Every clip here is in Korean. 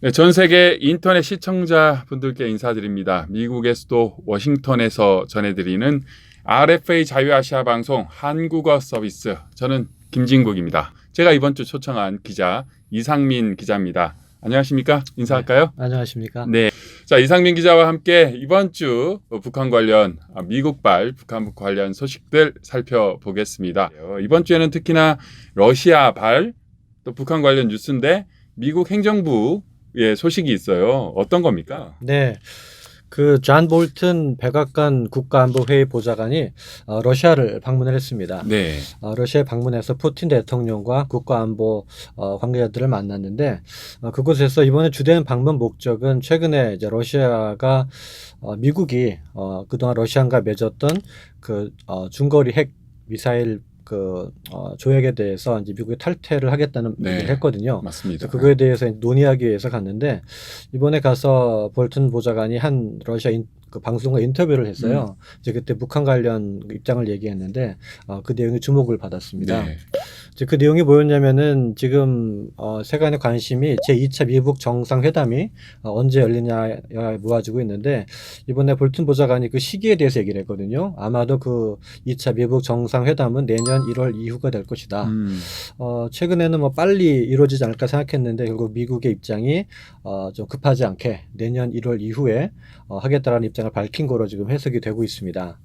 네, 전 세계 인터넷 시청자 분들께 인사드립니다. 미국의 수도 워싱턴에서 전해드리는 RFA 자유아시아 방송 한국어 서비스. 저는 김진국입니다. 제가 이번 주 초청한 기자 이상민 기자입니다. 안녕하십니까? 인사할까요? 안녕하십니까? 네. 자, 이상민 기자와 함께 이번 주 북한 관련, 아, 미국발 북한 관련 소식들 살펴보겠습니다. 이번 주에는 특히나 러시아발 또 북한 관련 뉴스인데 미국 행정부 의 소식이 있어요. 어떤 겁니까? 네. 그 존 볼튼 백악관 국가안보회의 보좌관이 어, 러시아를 방문을 했습니다. 네. 어, 러시아에 방문해서 푸틴 대통령과 국가안보 어, 관계자들을 만났는데 어, 그곳에서 이번에 주된 방문 목적은 최근에 이제 러시아가 어, 미국이 어, 그동안 러시아가 맺었던 그 어, 중거리 핵 미사일 그 어, 조약에 대해서 이제 미국이 탈퇴를 하겠다는 네. 얘기를 했거든요. 맞습니다. 그거에 대해서 논의하기 위해서 갔는데 이번에 가서 볼튼 보좌관이 한 러시아 인, 그 방송과 인터뷰를 했어요. 음. 이제 그때 북한 관련 그 입장을 얘기했는데 어, 그 내용이 주목을 받았습니다. 네. 이제 그 내용이 뭐였냐면은 지금 어, 세간의 관심이 제 2차 미북 정상회담이 어, 언제 열리냐에 모아지고 있는데 이번에 볼튼 보좌관이 그 시기에 대해서 얘기를 했거든요. 아마도 그 2차 미북 정상회담은 내년 1월 이후가 될 것이다. 음, 어, 최근에는 뭐 빨리 이루어지지 않을까 생각했는데 결국 미국의 입장이 어, 좀 급하지 않게 내년 1월 이후에 어, 하겠다라는 입장 을 밝힌 거로 지금 해석이 되고 있습니다.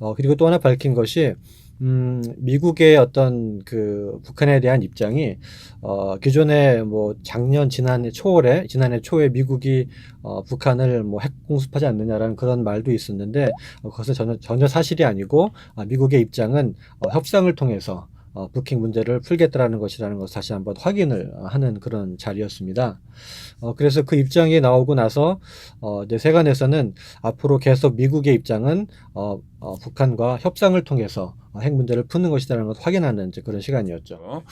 어, 그리고 또 하나 밝힌 것이 음, 미국의 어떤 그 북한에 대한 입장이 어, 기존에 뭐 작년 지난해 초월에 지난해 초에 미국이 어, 북한을 뭐 핵 공습하지 않느냐라는 그런 말도 있었는데 어, 그것은 전혀 전혀 사실이 아니고 아, 미국의 입장은 어, 협상을 통해서 어, 북핵 문제를 풀겠다라는 것이라는 것을 다시 한번 확인을 어, 하는 그런 자리였습니다. 어, 그래서 그 입장이 나오고 나서 어, 이제 세간에서는 앞으로 계속 미국의 입장은 어, 어, 북한과 협상을 통해서 어, 핵 문제를 푸는 것이라는 것을 확인하는 이제 그런 시간이었죠.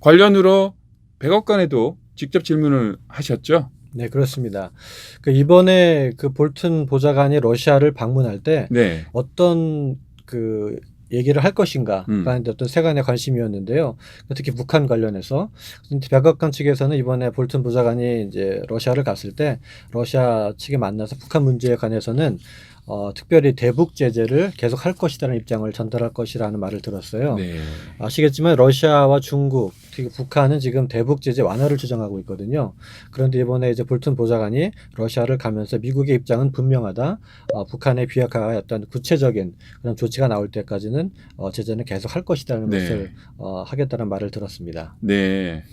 관련으로 백악관에도 직접 질문을 하셨죠? 네, 그렇습니다. 그 이번에 그 볼튼 보좌관이 러시아를 방문할 때 네. 어떤 그 얘기를 할 것인가 음. 라는 어떤 세간의 관심이었는데요. 특히 북한 관련해서 백악관 측에서는 이번에 볼튼 보좌관이 이제 러시아를 갔을 때 러시아 측에 만나서 북한 문제에 관해서는 어, 특별히 대북 제재를 계속 할 것이라는 입장을 전달할 것이라는 말을 들었어요. 네. 아시겠지만 러시아와 중국, 특히 북한은 지금 대북 제재 완화를 주장하고 있거든요. 그런데 이번에 이제 볼튼 보좌관이 러시아를 가면서 미국의 입장은 분명하다. 어, 북한의 비핵화가 어떤 구체적인 그런 조치가 나올 때까지는 어, 제재는 계속 할 것이라는 네. 것을 어, 하겠다는 말을 들었습니다. 네.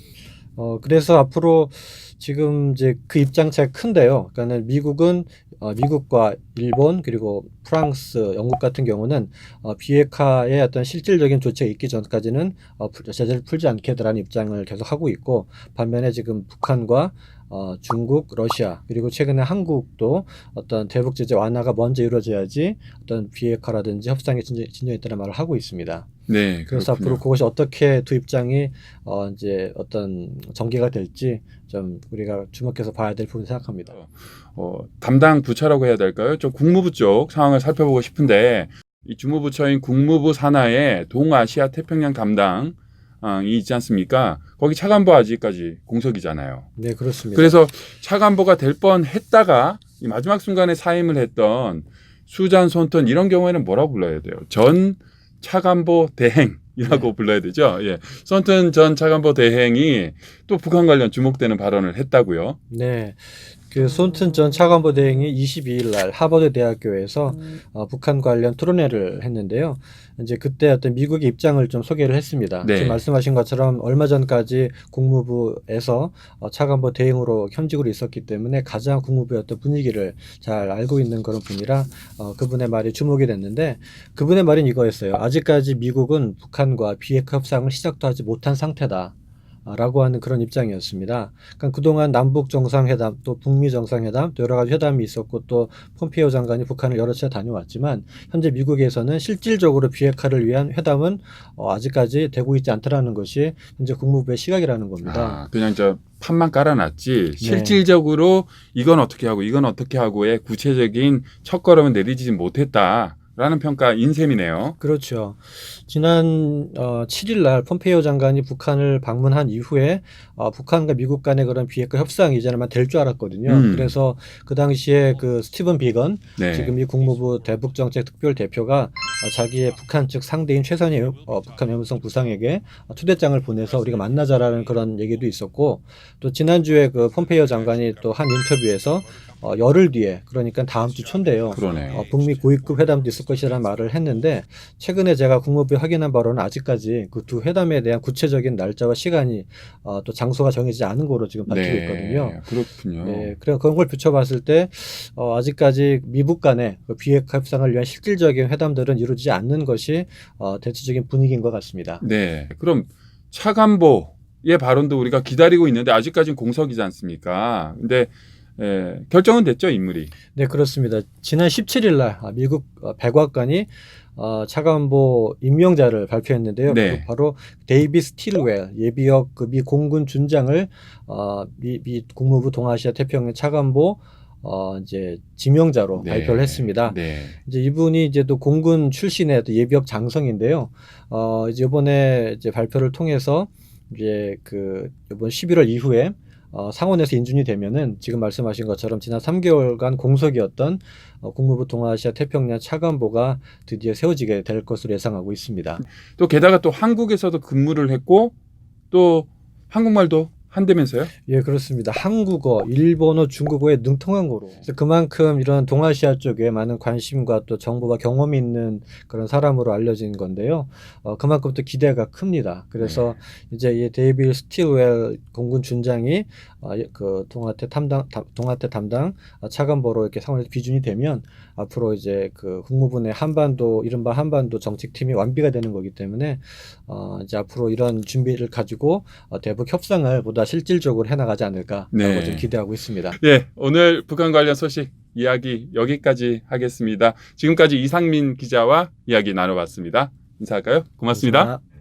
어, 그래서 앞으로 지금 이제 그 입장 차가 큰데요. 그러니까 미국은 어, 미국과 일본 그리고 프랑스, 영국 같은 경우는 어, 비핵화의 어떤 실질적인 조치가 있기 전까지는 어, 풀- 제재를 풀지 않겠다라는 입장을 계속 하고 있고 반면에 지금 북한과 어, 중국, 러시아 그리고 최근에 한국도 어떤 대북 제재 완화가 먼저 이루어져야지 어떤 비핵화라든지 협상에 진전, 진전했다는 말을 하고 있습니다. 네. 그래서 그렇군요. 앞으로 그것이 어떻게 두 입장이 어 이제 어떤 전개가 될지 좀 우리가 주목해서 봐야 될 부분 생각합니다. 어, 담당 부처라고 해야 될까요? 좀 국무부 쪽 상황을 살펴보고 싶은데 이 주무부처인 국무부 산하에 동아시아 태평양 담당 이 있지 않습니까? 거기 차관보 아직까지 공석이잖아요. 네, 그렇습니다. 그래서 차관보가 될 뻔 했다가 이 마지막 순간에 사임을 했던 수잔 손턴 이런 경우에는 뭐라고 불러야 돼요? 전 차관보 대행이라고 네. 불러야 되죠. 예, 손턴 전 차관보 대행이 또 북한 관련 주목되는 발언을 했다고요. 네. 그 손튼 전 차관보 대행이 22일 날 하버드 대학교에서 어, 북한 관련 토론회를 했는데요. 이제 그때 어떤 미국의 입장을 좀 소개를 했습니다. 네. 지금 말씀하신 것처럼 얼마 전까지 국무부에서 어, 차관보 대행으로 현직으로 있었기 때문에 가장 국무부의 어떤 분위기를 잘 알고 있는 그런 분이라 어, 그분의 말이 주목이 됐는데 그분의 말은 이거였어요. 아직까지 미국은 북한과 비핵화 협상을 시작도 하지 못한 상태다. 아, 라고 하는 그런 입장이었습니다. 그러니까 그동안 남북 정상회담 또 북미 정상회담 또 여러 가지 회담이 있었고 또 폼페이오 장관이 북한을 여러 차례 다녀왔지만 현재 미국에서는 실질적으로 비핵화를 위한 회담은 어, 아직까지 되고 있지 않다라는 것이 현재 국무부의 시각이라는 겁니다. 아, 그냥 저 판만 깔아놨지 네. 실질적으로 이건 어떻게 하고 이건 어떻게 하고의 구체적인 첫 걸음을 내리지 못했다. 라는 평가 인 셈이네요. 그렇죠. 지난 어, 7일 날 폼페이오 장관이 북한을 방문한 이후에 어, 북한과 미국 간의 그런 비핵화 협상이 이제는 될줄 알았거든요. 음. 그래서 그 당시에 그 스티븐 비건 네. 지금 이 국무부 대북 정책 특별 대표가 어, 자기의 북한 측 상대인 최선희 어, 북한 외무성 부상에게 어, 초대장을 보내서 우리가 만나자라는 그런 얘기도 있었고 또 지난주에 그 폼페이오 장관이 또 한 인터뷰에서 어, 열흘 뒤에 그러니까 다음 주 초인데요. 그러네요. 어, 북미 고위급 회담도 있을 것이라는 말을 했는데 최근에 제가 국무부에 확인한 바로는 아직까지 그 두 회담에 대한 구체적인 날짜와 시간이 어, 또 장소가 정해지지 않은 거로 지금 밝히고 있거든요. 네, 그렇군요. 네, 그래 그런 걸 비춰봤을 때 어, 아직까지 미국 간의 그 비핵화 협상을 위한 실질적인 회담들은 이루어지지 않는 것이 어, 대체적인 분위기인 것 같습니다. 네. 그럼 차관보 의 발언도 우리가 기다리고 있는데 아직까지는 공석이지 않습니까? 근데 예, 결정은 됐죠, 인물이. 네, 그렇습니다. 지난 17일 날 아, 미국 어, 백악관이 어, 차관보 임명자를 발표했는데요. 네. 그 바로 데이비 스틸웰 예비역 그미 공군 준장을 어, 미, 미 국무부 동아시아 태평양 차관보 어, 이제 지명자로 네. 발표를 했습니다. 네. 이제 이분이 이제 또 공군 출신의 또 예비역 장성인데요. 어, 이제 이번에 이제 발표를 통해서 이제 그 이번 11월 이후에 어, 상원에서 인준이 되면은 지금 말씀하신 것처럼 지난 3개월간 공석이었던 어, 국무부 동아시아 태평양 차관보가 드디어 세워지게 될 것으로 예상하고 있습니다. 또 게다가 또 한국에서도 근무를 했고 또 한국말도 한다면서요? 예, 그렇습니다. 한국어, 일본어, 중국어에 능통한 거로. 그래서 그만큼 이런 동아시아 쪽에 많은 관심과 또 정보와 경험이 있는 그런 사람으로 알려진 건데요. 어, 그만큼 또 기대가 큽니다. 그래서 이제 이 데이빌 스틸웰 공군 준장이 어, 예, 그 동아태 담당 담- 동아태 담당 어, 차관보로 이렇게 상원에서 비준이 되면 앞으로 이제 그 국무부 내 한반도 이른바 한반도 정책팀이 완비가 되는 거기 때문에 어, 이제 앞으로 이런 준비를 가지고 어, 대북 협상을 보다 실질적으로 해나가지 않을까라고 네. 좀 기대하고 있습니다. 네, 오늘 북한 관련 소식 이야기 여기까지 하겠습니다. 지금까지 이상민 기자와 이야기 나눠봤습니다. 인사할까요? 고맙습니다. 감사합니다.